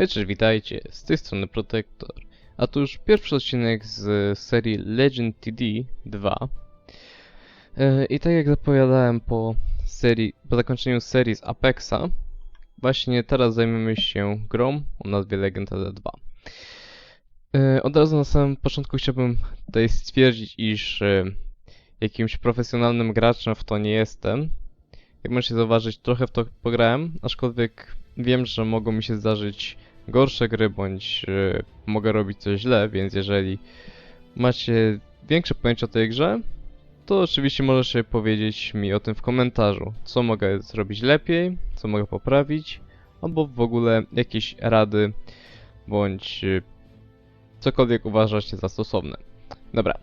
Hej, witajcie, z tej strony Protector. A to już pierwszy odcinek z serii Legend TD 2. E, I tak jak zapowiadałem po serii, po zakończeniu serii z Apexa, właśnie teraz zajmiemy się grą o nazwie Legend TD 2. E, Od razu na samym początku chciałbym tutaj stwierdzić, iż e, jakimś profesjonalnym graczem w to nie jestem. Jak możecie zauważyć, trochę w to pograłem, aczkolwiek wiem, że mogą mi się zdarzyć gorsze gry, bądź y, mogę robić coś źle, więc jeżeli macie większe pojęcie o tej grze, to oczywiście możecie powiedzieć mi o tym w komentarzu, co mogę zrobić lepiej, co mogę poprawić, albo w ogóle jakieś rady, bądź y, cokolwiek uważacie za stosowne. Dobra.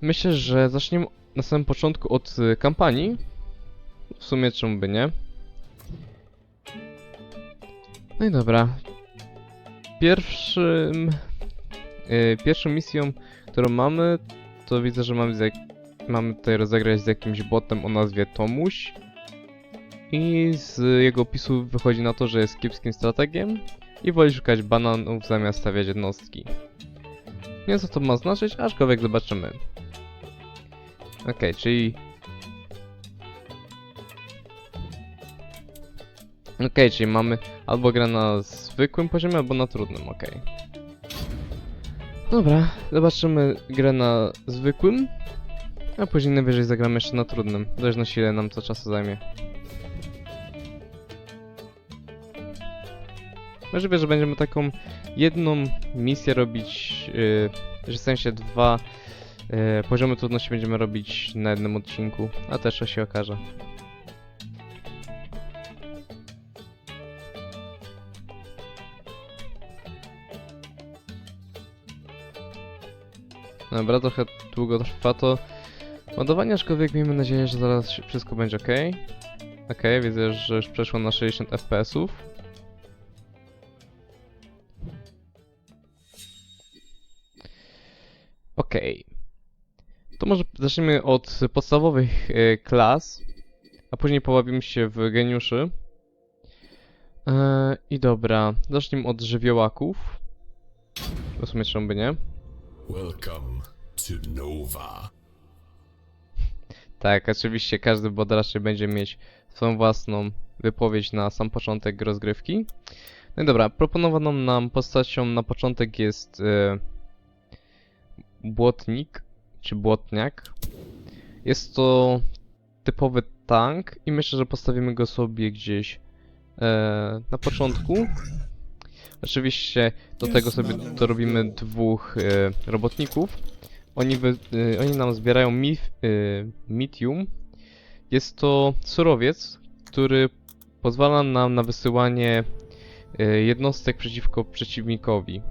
Myślę, że zaczniemy na samym początku od y, kampanii. W sumie czemu by nie? No i dobra. Pierwszym... Yy, pierwszą misją, którą mamy, to widzę, że mamy, jak, mamy tutaj rozegrać z jakimś botem o nazwie Tomuś. I z jego opisu wychodzi na to, że jest kiepskim strategiem i woli szukać bananów zamiast stawiać jednostki. Nie wiem co to ma znaczyć, aczkolwiek zobaczymy. Okej, czyli Okej, czyli mamy albo grę na zwykłym poziomie, albo na trudnym, okej. Dobra, zobaczymy grę na zwykłym, a później najwyżej zagramy jeszcze na trudnym. W zależności ile nam to czasu zajmie. Możliwe, że będziemy taką jedną misję robić, yy, że w sensie dwa yy, poziomy trudności będziemy robić na jednym odcinku, a też to się okaże. Dobra, trochę długo trwa to ładowanie, aczkolwiek miejmy nadzieję, że zaraz wszystko będzie ok. Ok, widzę, że już przeszło na 60 fps-ów. Ok. To może zacznijmy od podstawowych e, klas, a później poławimy się w geniuszy. E, I dobra, zacznijmy od żywiołaków. W sumie czemu by nie? Welcome to Nova. Tak, oczywiście każdy bot będzie mieć swoją własną wypowiedź na sam początek rozgrywki. No i dobra, proponowaną nam postacią na początek jest e, błotnik, czy błotniak. Jest to typowy tank i myślę, że postawimy go sobie gdzieś e, na początku. Oczywiście do tego sobie dorobimy dwóch e, robotników. Oni, wy, y, oni nam zbierają mif, y, mitium. Jest to surowiec, który pozwala nam na wysyłanie y, jednostek przeciwko przeciwnikowi.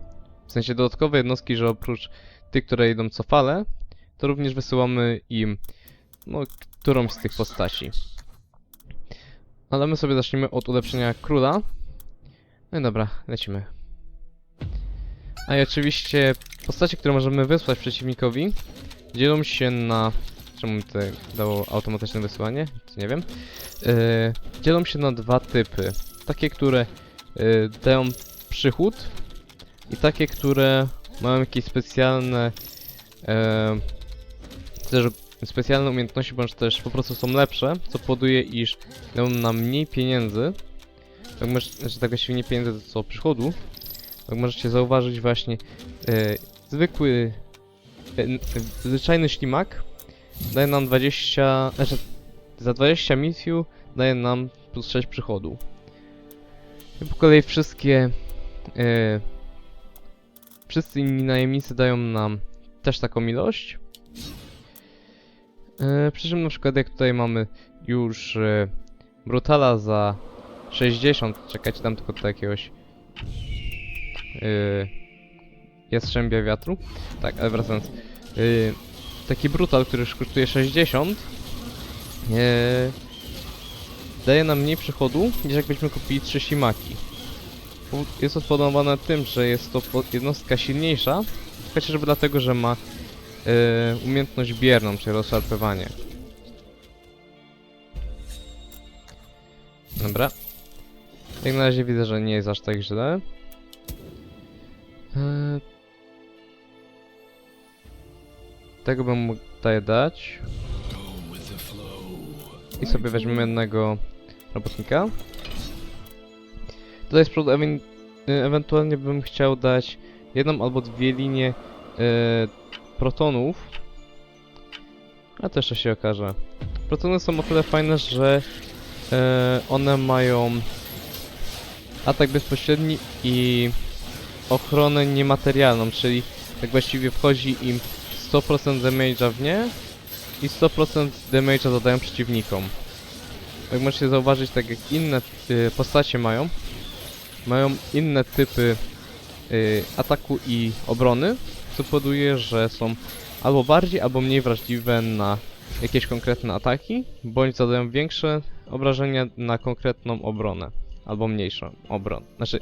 W sensie dodatkowe jednostki, że oprócz tych, które idą co fale, to również wysyłamy im no, którąś z tych postaci. Ale my sobie zaczniemy od ulepszenia króla. No dobra, lecimy. A i oczywiście postacie, które możemy wysłać przeciwnikowi, dzielą się na... Czemu mi to dało automatyczne wysyłanie? Nie wiem. Yy, dzielą się na dwa typy. Takie, które yy, dają przychód i takie, które mają jakieś specjalne yy, też specjalne umiejętności, bądź też po prostu są lepsze, co powoduje, iż dają nam mniej pieniędzy. Tak, może, znaczy tak właściwie nie pieniędzy, co przychodu, jak możecie zauważyć właśnie e, zwykły e, n- zwyczajny ślimak daje nam 20, znaczy za 20 misju daje nam plus 6 przychodu. I po kolei wszystkie e, wszyscy inni najemnicy dają nam też taką ilość. E, przy czym na przykład jak tutaj mamy już e, Brutala za 60, czekajcie tam tylko do jakiegoś yy, Jastrzębia Wiatru. Tak, ale wracając. Yy, taki brutal, który już kosztuje 60, yy, daje nam mniej przychodu, niż jakbyśmy kupili 3 simaki. Jest to tym, że jest to jednostka silniejsza, chociażby dlatego, że ma yy, umiejętność bierną, czyli rozszarpywanie. Dobra. Jak na razie widzę, że nie jest aż tak źle. E, tego bym mógł tutaj dać. I sobie weźmiemy jednego robotnika. Tutaj z przodu e ewentualnie bym chciał dać jedną albo dwie linie e protonów. A to jeszcze się okaże. Protony są o tyle fajne, że e one mają atak bezpośredni i ochronę niematerialną, czyli tak właściwie wchodzi im 100% damage'a w nie i 100% damage'a zadają przeciwnikom. Jak możecie zauważyć, tak jak inne y, postacie mają, mają inne typy y, ataku i obrony, co powoduje, że są albo bardziej, albo mniej wrażliwe na jakieś konkretne ataki, bądź zadają większe obrażenia na konkretną obronę, albo mniejszą obronę. Znaczy,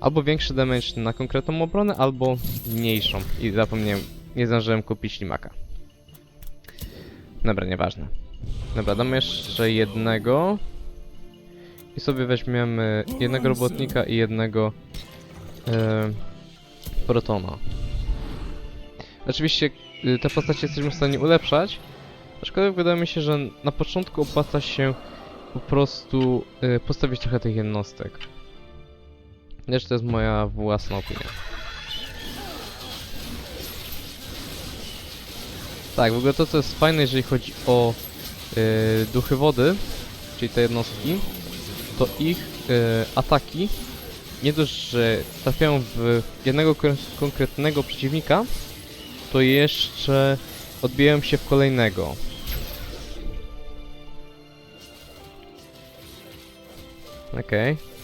albo większy damage na konkretną obronę, albo mniejszą. I zapomniałem, nie zdążyłem kupić ślimaka. Dobra, nieważne. Dobra, damy jeszcze jednego. I sobie weźmiemy jednego robotnika i jednego e, protona. Oczywiście y, te postacie jesteśmy w stanie ulepszać, aczkolwiek wydaje mi się, że na początku opłaca się po prostu y, postawić trochę tych jednostek. Lecz to jest moja własna opinia. Tak, w ogóle to co jest fajne, jeżeli chodzi o y, duchy wody, czyli te jednostki, to ich y, ataki nie dość, że trafiają w jednego kon- konkretnego przeciwnika, to jeszcze odbijają się w kolejnego. Okej. Okay.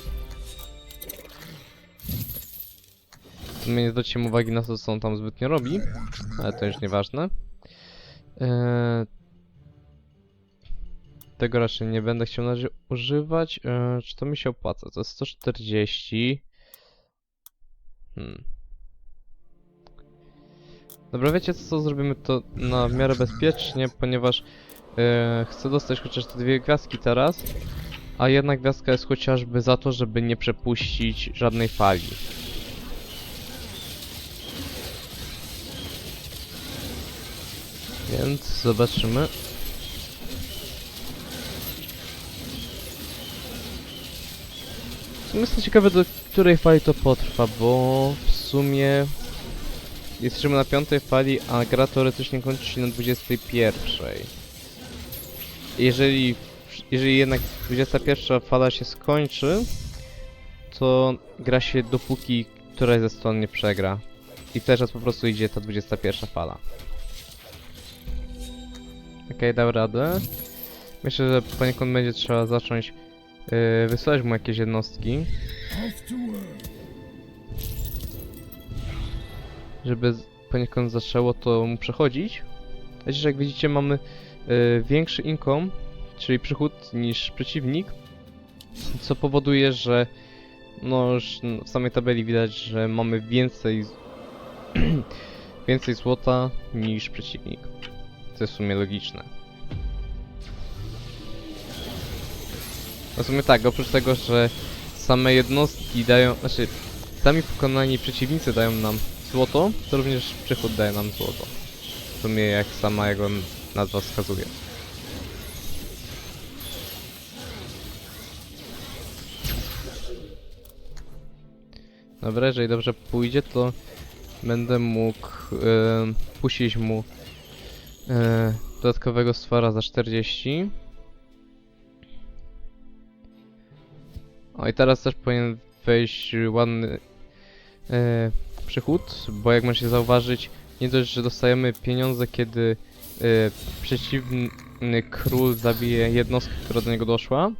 Nie zwróciłem uwagi na to, co on tam zbytnio robi, ale to już nieważne. Eee, tego raczej nie będę chciał na razie używać. Eee, czy to mi się opłaca? To jest 140. Hmm. Dobra, wiecie co, zrobimy to na w miarę bezpiecznie, ponieważ e, chcę dostać chociaż te dwie gwiazdki teraz, a jedna gwiazdka jest chociażby za to, żeby nie przepuścić żadnej fali. Więc zobaczymy. W sumie jestem ciekawy, do której fali to potrwa, bo w sumie Jesteśmy na piątej fali, a gra teoretycznie kończy się na 21. Jeżeli, jeżeli jednak 21 fala się skończy, to gra się dopóki któraś ze stron nie przegra. I teraz po prostu idzie ta 21 fala. Okej, okay, dał radę. Myślę, że poniekąd będzie trzeba zacząć yy, wysyłać mu jakieś jednostki. żeby poniekąd zaczęło to mu przechodzić. Chociaż jak widzicie mamy y, większy income, czyli przychód niż przeciwnik, co powoduje, że no już w samej tabeli widać, że mamy więcej więcej złota niż przeciwnik. Co jest w sumie logiczne. W sumie tak, oprócz tego, że same jednostki dają, znaczy sami pokonani przeciwnicy dają nam złoto, to również przychód daje nam złoto. W sumie jak sama jego nazwa wskazuje. Dobra, jeżeli dobrze pójdzie, to będę mógł em, puścić mu e, dodatkowego stwora za 40. O i teraz też powinien wejść ładny e, przychód, bo jak możecie zauważyć, nie dość, że dostajemy pieniądze, kiedy e, przeciwny król zabije jednostkę, która do niego doszła,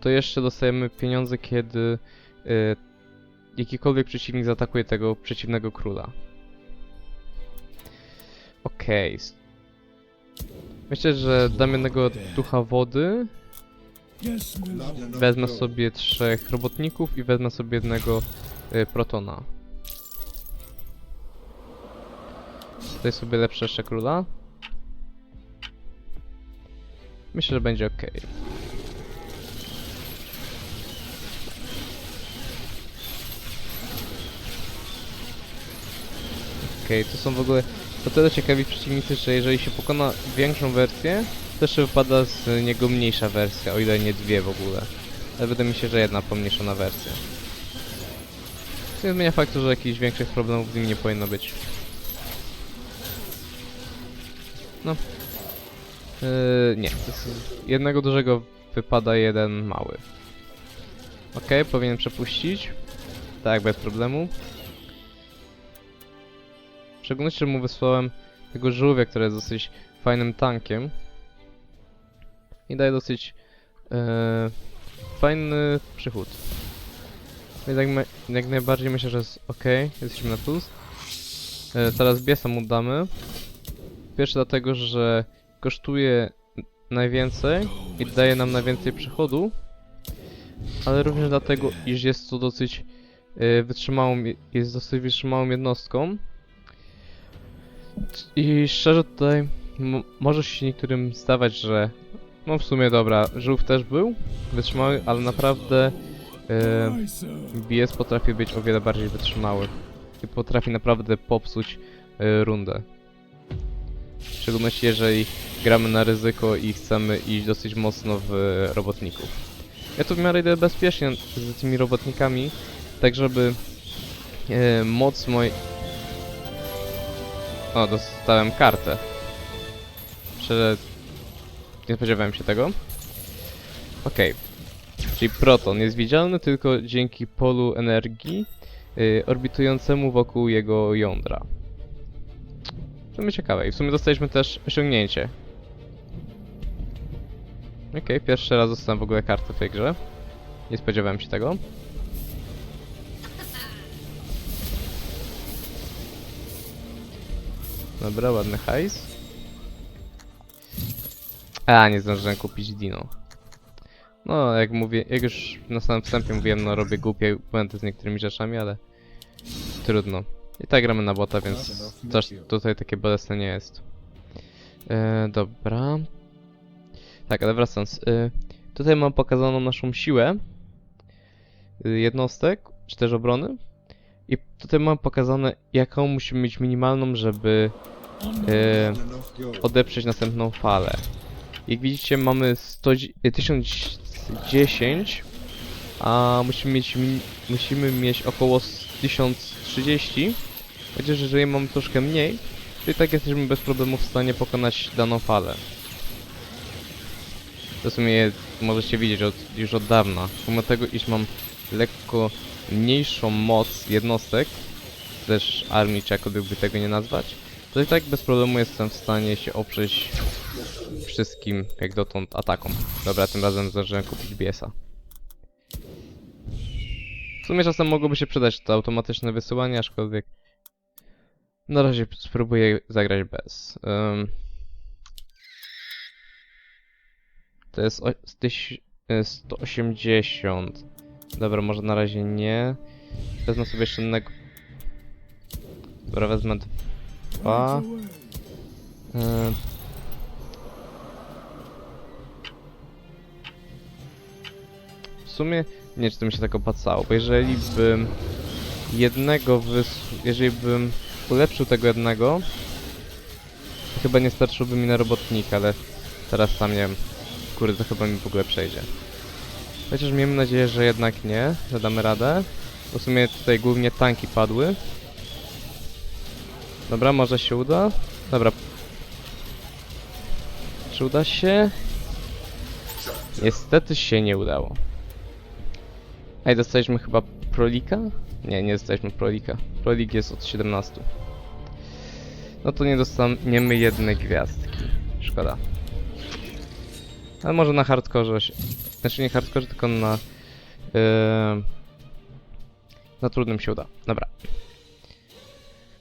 to jeszcze dostajemy pieniądze, kiedy e, jakikolwiek przeciwnik zaatakuje tego przeciwnego króla. Okej. s- Myślę, że dam jednego ducha wody. Wezmę sobie trzech robotników i wezmę sobie jednego y, protona. Tutaj sobie lepsze jeszcze króla. Myślę, że będzie ok. Okej, to są w ogóle o tyle ciekawi przeciwnicy, że jeżeli się pokona większą wersję, to jeszcze wypada z niego mniejsza wersja, o ile nie dwie w ogóle. Ale wydaje mi się, że jedna pomniejszona wersja. Co nie zmienia faktu, że jakichś większych problemów z nim nie powinno być. No. Yy, nie, to jest jednego dużego wypada jeden mały. Okej, powinien przepuścić. Tak, bez problemu. W szczególności, mu wysłałem tego żółwia, który jest dosyć fajnym tankiem. I daje dosyć e, fajny przychód. Więc jak, me- jak najbardziej myślę, że jest ok, jesteśmy na plus. E, teraz biesa mu damy. Pierwszy dlatego, że kosztuje najwięcej i daje nam najwięcej przychodu. Ale również dlatego, iż jest to dosyć e, wytrzymałą, jest dosyć wytrzymałą jednostką. I szczerze tutaj może się niektórym zdawać, że no w sumie dobra, żółw też był wytrzymały, ale naprawdę e, BS potrafi być o wiele bardziej wytrzymały i potrafi naprawdę popsuć e, rundę. W szczególności jeżeli gramy na ryzyko i chcemy iść dosyć mocno w robotników. Ja tu w miarę idę bezpiecznie z tymi robotnikami, tak żeby e, moc mojej... O, dostałem kartę. Szczerze, nie spodziewałem się tego. Okej. Czyli proton jest widzialny tylko dzięki polu energii y, orbitującemu wokół jego jądra. W sumie ciekawe. I w sumie dostaliśmy też osiągnięcie. Okej, pierwszy raz dostałem w ogóle kartę w tej grze. Nie spodziewałem się tego. Dobra, ładny hajs. A, nie zdążyłem kupić Dino. No, jak mówię, jak już na samym wstępie mówiłem, no robię głupie błędy z niektórymi rzeczami, ale trudno. I tak gramy na bota, więc też tutaj takie bolesne nie jest. E, dobra. Tak, ale wracając. E, tutaj mam pokazaną naszą siłę e, jednostek, czy też obrony. I tutaj mam pokazane, jaką musimy mieć minimalną, żeby e, odeprzeć następną falę. Jak widzicie mamy 100, dzi- y, 1010, a musimy mieć, musimy mieć około s- 1030. Chociaż jeżeli mamy troszkę mniej, to i tak jesteśmy bez problemu w stanie pokonać daną falę. To w sumie możecie widzieć od, już od dawna. Pomimo tego, iż mam lekko mniejszą moc jednostek, też armii, czy jakkolwiek by tego nie nazwać, to i tak bez problemu jestem w stanie się oprzeć wszystkim jak dotąd atakom. Dobra, tym razem zdążyłem kupić BS-a. W sumie czasem mogłoby się przydać to automatyczne wysyłanie, aczkolwiek na razie spróbuję zagrać bez. Ym. To jest o, z tyś, y, 180. Dobra, może na razie nie. Wezmę sobie jeszcze innego. Dobra, wezmę dwa. Ym. W sumie nie czy to mi się tak opłacało, bo jeżeli bym jednego jeżeli bym ulepszył tego jednego, chyba nie starczyłoby mi na robotnika, ale teraz sam nie wiem. Kurde, to chyba mi w ogóle przejdzie. Chociaż miejmy nadzieję, że jednak nie, że damy radę. Bo w sumie tutaj głównie tanki padły. Dobra, może się uda. Dobra. Czy uda się? Niestety się nie udało. Ej, dostaliśmy chyba prolika? Nie, nie dostaliśmy prolika. Prolik jest od 17. No to nie dostaniemy jednej gwiazdki. Szkoda. Ale może na hardkorze się... Znaczy nie hardkorze, tylko na... Yy, na trudnym się uda. Dobra.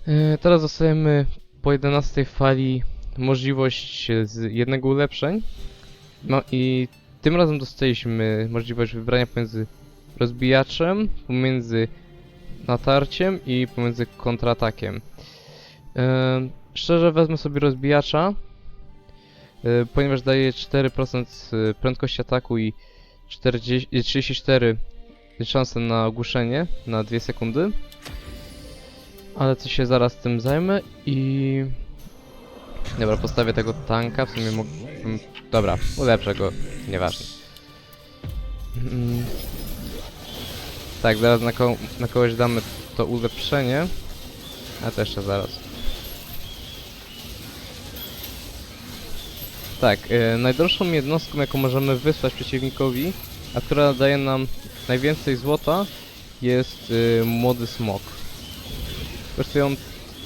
Yy, teraz dostajemy po 11 fali możliwość z jednego ulepszeń. No i tym razem dostaliśmy możliwość wybrania pomiędzy rozbijaczem, pomiędzy natarciem i pomiędzy kontratakiem. Yy, szczerze wezmę sobie rozbijacza, ponieważ daje 4% prędkości ataku i 40, i 34 szanse na ogłuszenie na 2 sekundy. Ale to się zaraz tym zajmę i Dobra, postawię tego tanka, w sumie mógłbym... Dobra, ulepszę go, nieważne. Mm. Tak, zaraz na, ko na kogoś damy to ulepszenie. A to jeszcze zaraz. Tak, e, najdroższą jednostką, jaką możemy wysłać przeciwnikowi, a która daje nam najwięcej złota, jest y, młody smok. Kosztują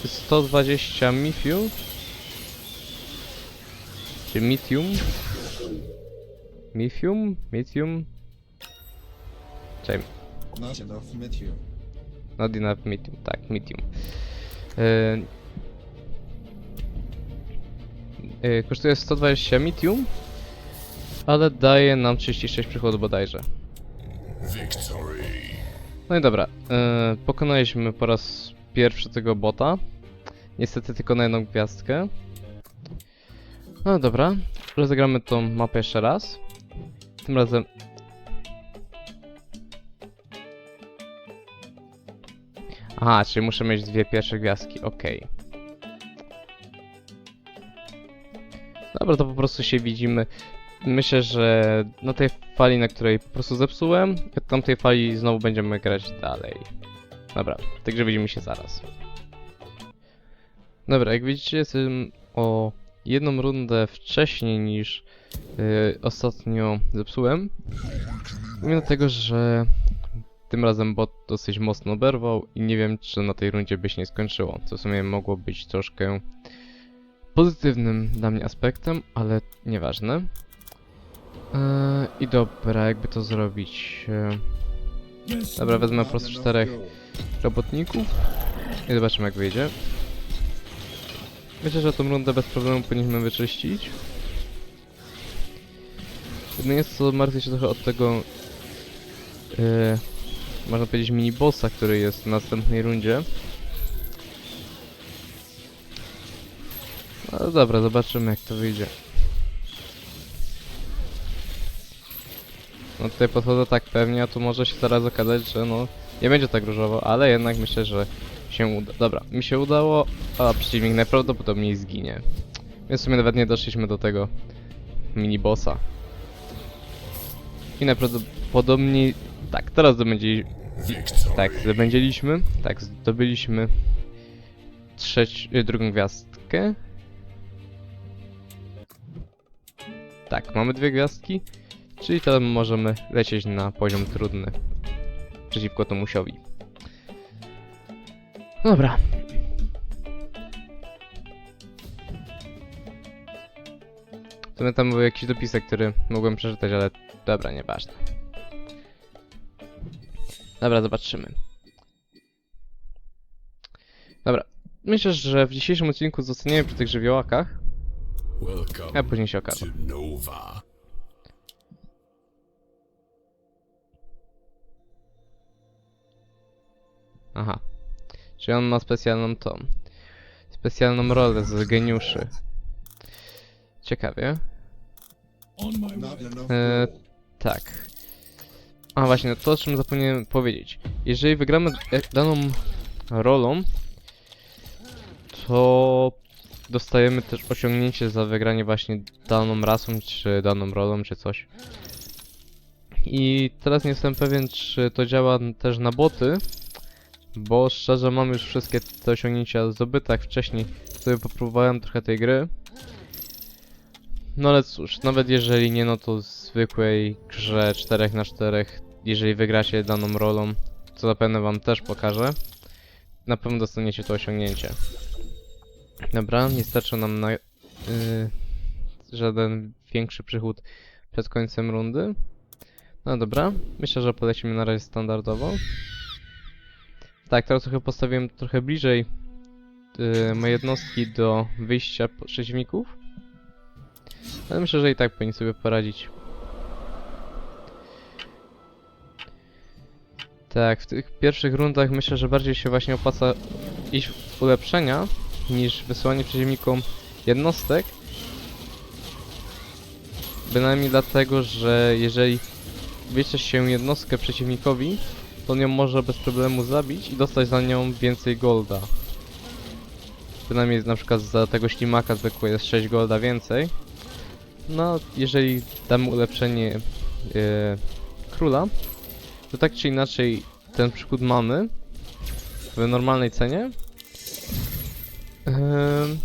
120 mifiu. Czy mitium? Mifium? Mitium? Czekaj, Not enough meteor. not enough mitium, tak, mitium. Y, y, kosztuje 120 mitium, ale daje nam 36 przychodu bodajże. Victory. No i dobra, e, pokonaliśmy po raz pierwszy tego bota. Niestety tylko na jedną gwiazdkę. No dobra, rozegramy tą mapę jeszcze raz. Tym razem... Aha, czyli muszę mieć dwie pierwsze gwiazdki, okej. Dobra, to po prostu się widzimy. Myślę, że na tej fali, na której po prostu zepsułem, od tamtej fali znowu będziemy grać dalej. Dobra, także widzimy się zaraz. Dobra, jak widzicie jestem o jedną rundę wcześniej niż yy, ostatnio zepsułem. Mimo tego, że tym razem bot dosyć mocno oberwał i nie wiem czy na tej rundzie by się nie skończyło. Co w sumie mogło być troszkę pozytywnym dla mnie aspektem, ale nieważne. Eee, I dobra, jakby to zrobić. Eee, Dobra, wezmę po prostu czterech robotników i zobaczymy jak wyjdzie. Myślę, że tą rundę bez problemu powinniśmy wyczyścić. Jedynie co martwię się trochę od tego, eee, można powiedzieć mini bossa, który jest w następnej rundzie. No dobra, zobaczymy jak to wyjdzie. No tutaj podchodzę tak pewnie, a tu może się zaraz okazać, że no nie będzie tak różowo, ale jednak myślę, że się uda. Dobra, mi się udało, a przeciwnik najprawdopodobniej zginie. Więc w sumie nawet nie doszliśmy do tego mini bossa. I najprawdopodobniej... Tak, teraz zdobędzie... Tak, zdobędzieliśmy. Tak, zdobyliśmy... Trzeć... y, drugą gwiazdkę. Tak, mamy dwie gwiazdki. Czyli teraz możemy lecieć na poziom trudny. Przeciwko Tomusiowi. Dobra. To my tam był jakiś dopisek, który mogłem przeczytać, ale dobra, nieważne. Dobra, zobaczymy. Dobra. Myślę, że w dzisiejszym odcinku zostaniemy przy tych żywiołakach, a później się okaże. Aha. Czyli on ma specjalną tą. Specjalną rolę z geniuszy. Ciekawie. Enough E, tak. A właśnie, to o czym zapomniałem powiedzieć. Jeżeli wygramy daną rolą, to dostajemy też osiągnięcie za wygranie właśnie daną rasą, czy daną rolą, czy coś. I teraz nie jestem pewien, czy to działa też na boty, bo szczerze mam już wszystkie te osiągnięcia zdobyte, jak wcześniej sobie popróbowałem trochę tej gry. No ale cóż, nawet jeżeli nie, no to w zwykłej grze 4 na 4 jeżeli wygracie daną rolą, co zapewne wam też pokażę, na pewno dostaniecie to osiągnięcie. Dobra, nie starczy nam na yy, żaden większy przychód przed końcem rundy. No dobra, myślę, że polecimy na razie standardowo. Tak, teraz trochę postawiłem trochę bliżej yy, moje jednostki do wyjścia przeciwników. Ale myślę, że i tak powinni sobie poradzić. Tak, w tych pierwszych rundach myślę, że bardziej się właśnie opłaca iść w ulepszenia niż wysyłanie przeciwnikom jednostek. Bynajmniej dlatego, że jeżeli wyśle się jednostkę przeciwnikowi, to on ją może bez problemu zabić i dostać za nią więcej golda. Przynajmniej na przykład za tego ślimaka zwykłego jest 6 golda więcej. No, jeżeli damy ulepszenie e, króla, to tak czy inaczej ten przychód mamy w normalnej cenie. Ehm,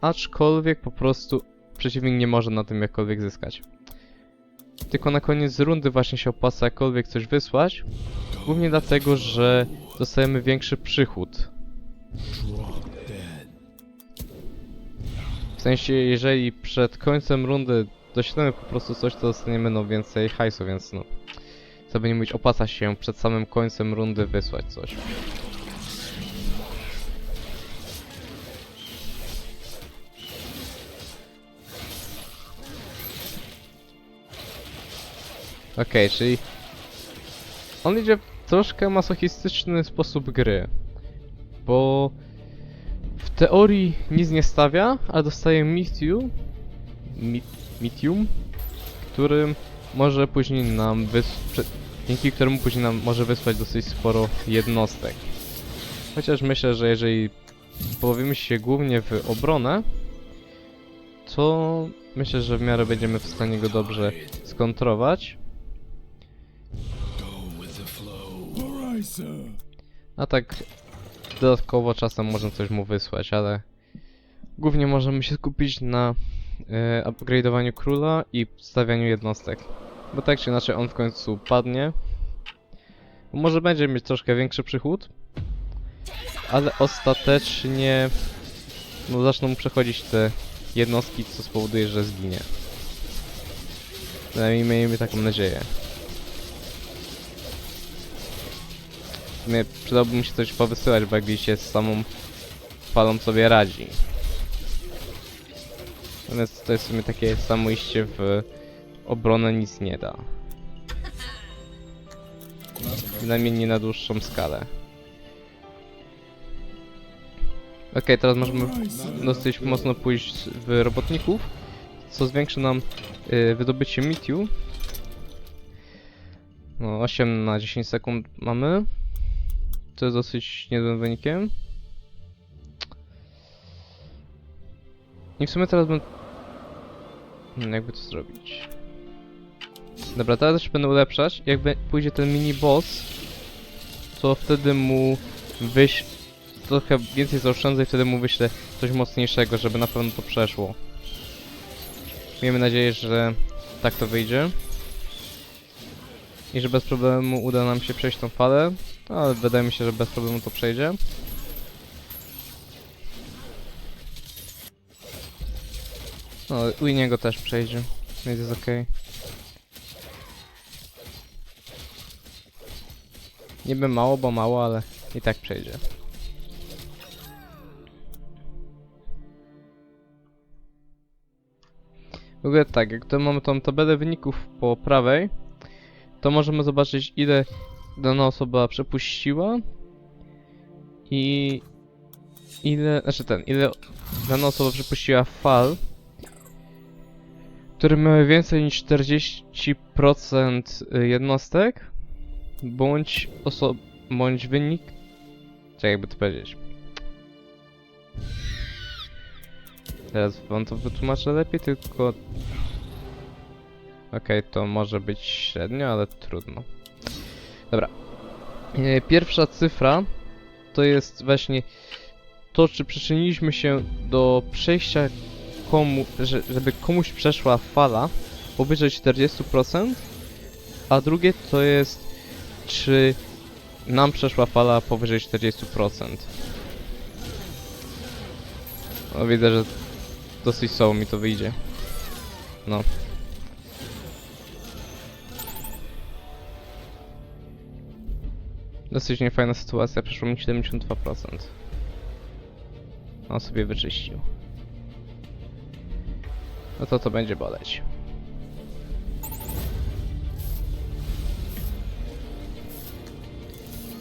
aczkolwiek po prostu przeciwnik nie może na tym jakkolwiek zyskać. Tylko na koniec rundy właśnie się opłaca jakkolwiek coś wysłać. Głównie dlatego, że dostajemy większy przychód. W sensie, jeżeli przed końcem rundy doślemy po prostu coś, to dostaniemy no więcej hajsu, więc no. Co by nie mówić, opłaca się przed samym końcem rundy wysłać coś. Okej, czyli on idzie troszkę masochistyczny sposób gry. Bo w teorii nic nie stawia, ale dostaje Mitium, mi, Mitium, którym może później nam wys... prze- dzięki któremu później nam może wysłać dosyć sporo jednostek. Chociaż myślę, że jeżeli połowimy się głównie w obronę, to myślę, że w miarę będziemy w stanie go dobrze skontrować. A tak dodatkowo czasem można coś mu wysłać, ale głównie możemy się skupić na e, upgrade'owaniu króla i stawianiu jednostek. Bo tak czy inaczej on w końcu padnie. Może będzie mieć troszkę większy przychód, ale ostatecznie no, zaczną mu przechodzić te jednostki, co spowoduje, że zginie. Przynajmniej miejmy taką nadzieję. Sumie przydałoby mi się coś powysyłać, bo jak widzicie z samą falą sobie radzi. Natomiast to jest w sumie takie samo iście w obronę nic nie da. Przynajmniej nie na dłuższą skalę. Okej, teraz możemy dosyć mocno pójść w robotników, co zwiększy nam y, wydobycie mitiu. No, 8 na 10 sekund mamy. To jest dosyć niezłym wynikiem. I w sumie teraz bym... Hmm, jakby to zrobić? Dobra, teraz też będę ulepszać. Jakby pójdzie ten mini boss, to wtedy mu wyś... trochę więcej zaoszczędzę i wtedy mu wyślę coś mocniejszego, żeby na pewno to przeszło. Miejmy nadzieję, że tak to wyjdzie. I że bez problemu uda nam się przejść tą falę. Ale wydaje mi się, że bez problemu to przejdzie. No, u niego też przejdzie, więc jest okej. Niby mało, bo mało, ale i tak przejdzie. W ogóle tak, jak tu mamy tą tabelę wyników po prawej, to możemy zobaczyć ile dana osoba przepuściła i ile, znaczy ten, ile dana osoba przepuściła fal, które miały więcej niż 40% jednostek, bądź oso bądź wynik, czekaj jakby to powiedzieć. Teraz wam to wytłumaczę lepiej, tylko... Okej, to może być średnio, ale trudno. Dobra. E, Pierwsza cyfra to jest właśnie to, czy przyczyniliśmy się do przejścia komu, że, żeby komuś przeszła fala powyżej 40%, a drugie to jest, czy nam przeszła fala powyżej 40%. No widzę, że dosyć słabo mi to wyjdzie. No. Dosyć niefajna sytuacja, przeszło mi 72%. On sobie wyczyścił. No to to będzie boleć.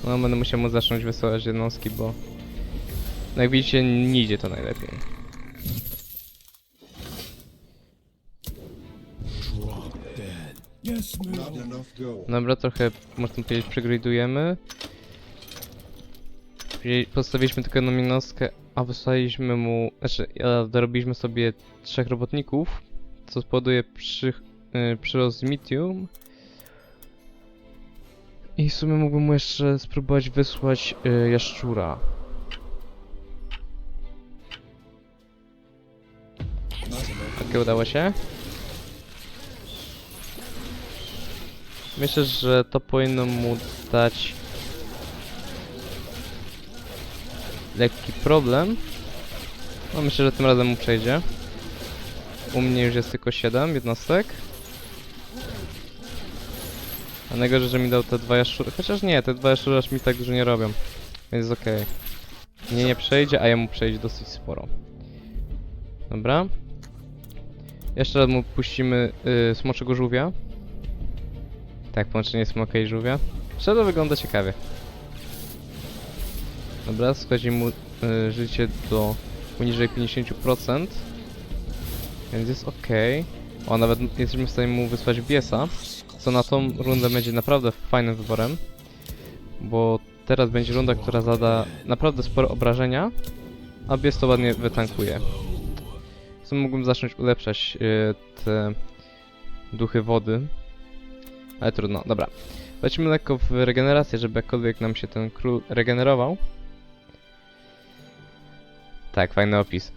No będę musiał mu zacząć wysyłać jednostki, bo... No jak widzicie, nie idzie to najlepiej. Dobra, trochę można powiedzieć przegradujemy. postawiliśmy tylko jedną jednostkę, a wysłaliśmy mu, znaczy, dorobiliśmy sobie trzech robotników, co spowoduje przy, y, przyrost medium. I w sumie mógłbym mu jeszcze spróbować wysłać y, jaszczura. Okej, udało się. Myślę, że to powinno mu dać lekki problem. No myślę, że tym razem mu przejdzie. U mnie już jest tylko 7 jednostek. A najgorzej, że mi dał te dwa jaszczury. Chociaż nie, te dwa jaszczury aż mi tak dużo nie robią. Więc okej. Nie, nie przejdzie, a jemu przejdzie dosyć sporo. Dobra. Jeszcze raz mu puścimy y, smoczego żółwia. Tak, połączenie smoka i żółwia. Shadow wygląda ciekawie. Dobra, schodzi mu y, życie do poniżej 50%. Więc jest ok. O, nawet jesteśmy w stanie mu wysłać biesa. Co na tą rundę będzie naprawdę fajnym wyborem. Bo teraz będzie runda, która zada naprawdę sporo obrażenia. A bies to ładnie wytankuje. Sumie mógłbym zacząć ulepszać y, te duchy wody. Ale trudno, dobra. Lecimy lekko w regenerację, żeby jakkolwiek nam się ten król regenerował. Tak, fajny opis.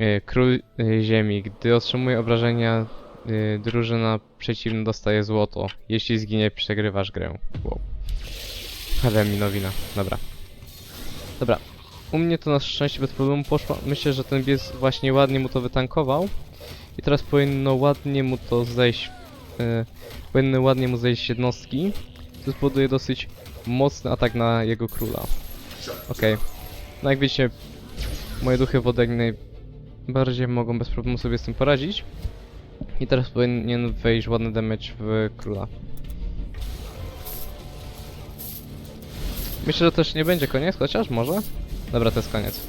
Y, Król y, ziemi. Gdy otrzymuje obrażenia, y, drużyna przeciwna dostaje złoto. Jeśli zginie, przegrywasz grę. Wow. Ale mi nowina. Dobra. Dobra. U mnie to na szczęście bez problemu poszło. Myślę, że ten bies właśnie ładnie mu to wytankował. I teraz powinno ładnie mu to zejść. Y, powinny ładnie mu zejść jednostki. Co spowoduje dosyć mocny atak na jego króla. Okej. No jak wiecie, moje duchy wody jak najbardziej mogą bez problemu sobie z tym poradzić. I teraz powinien wejść ładny damage w króla. Myślę, że też nie będzie koniec, chociaż może? Dobra, to jest koniec.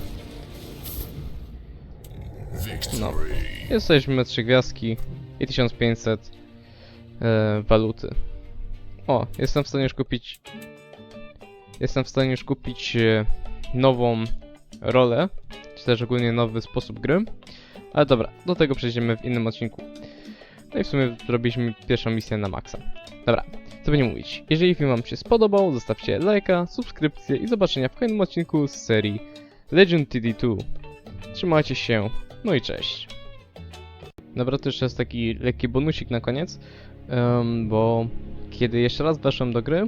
Victory. Jesteśmy trzy gwiazdki i 1500 e, waluty. O, jestem w stanie już kupić. Jestem w stanie już kupić e, nową rolę, czy też ogólnie nowy sposób gry. Ale dobra, do tego przejdziemy w innym odcinku. No i w sumie zrobiliśmy pierwszą misję na maksa. Dobra, co będzie mówić. Jeżeli film wam się spodobał, zostawcie lajka, subskrypcję i zobaczenia w kolejnym odcinku z serii Legend TD2. Trzymajcie się, no i cześć. Dobra, to jeszcze jest taki lekki bonusik na koniec, bo kiedy jeszcze raz weszłem do gry,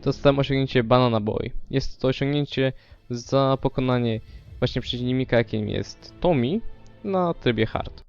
to dostałem osiągnięcie Banana Boy. Jest to osiągnięcie za pokonanie właśnie przeciwnika, jakim jest Tommy na trybie hard.